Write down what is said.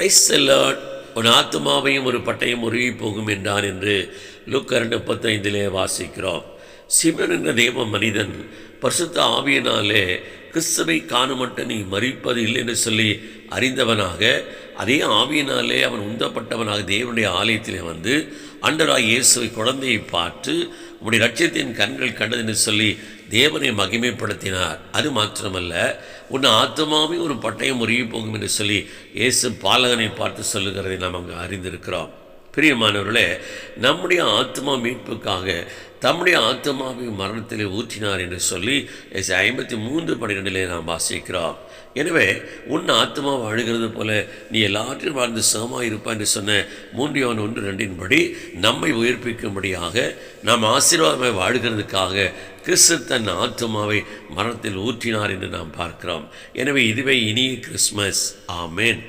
Price செல்லாட் உன் ஆத்மாவையும் ஒரு பட்டயம் உருவி போகும் என்றான் என்று லுக்கர் முப்பத்தைந்திலே வாசிக்கிறோம். சிவன் என்ற தேவ மனிதன் பரிசுத்த ஆவியினாலே கிறிஸ்துவை காணுமட்ட நீ மறிப்பது இல்லை என்று சொல்லி அறிந்தவனாக அதே ஆவியினாலே அவன் உந்தப்பட்டவனாக தேவனுடைய ஆலயத்திலே வந்து அண்டராய் இயேசுவை குழந்தையை பார்த்து உடைய லட்சியத்தின் கண்கள் கண்டது என்று சொல்லி தேவனை மகிமைப்படுத்தினார். அது மாத்திரமல்ல உன் ஆத்மாவே ஒரு பட்டயம் உருகி போகும் என்று சொல்லி இயேசு பாலகனை பார்த்து சொல்லுகிறதை நாம் அங்கு அறிந்திருக்கிறோம். பிரியமானவர்களே நம்முடைய ஆத்மா மீட்புக்காக தம்முடைய ஆத்மாவை மரணத்திலே ஊற்றினார் என்று சொல்லி எஸ் ஐம்பத்தி மூன்று பன்னிரெண்டிலே நாம் வாசிக்கிறோம். எனவே உன் ஆத்மா வாழுகிறது போல நீ எல்லாற்றையும் வாழ்ந்து சமமாக இருப்பா என்று சொன்ன மூன்றியவன் ஒன்று ரெண்டின்படி நம்மை உயிர்ப்பிக்கும்படியாக நாம் ஆசீர்வாதமாக வாழ்கிறதுக்காக கிறிஸ்து தன் ஆத்மாவை மரணத்தில் ஊற்றினார் என்று நாம் பார்க்கிறோம். எனவே இதுவே இனிய கிறிஸ்மஸ் ஆமேன்.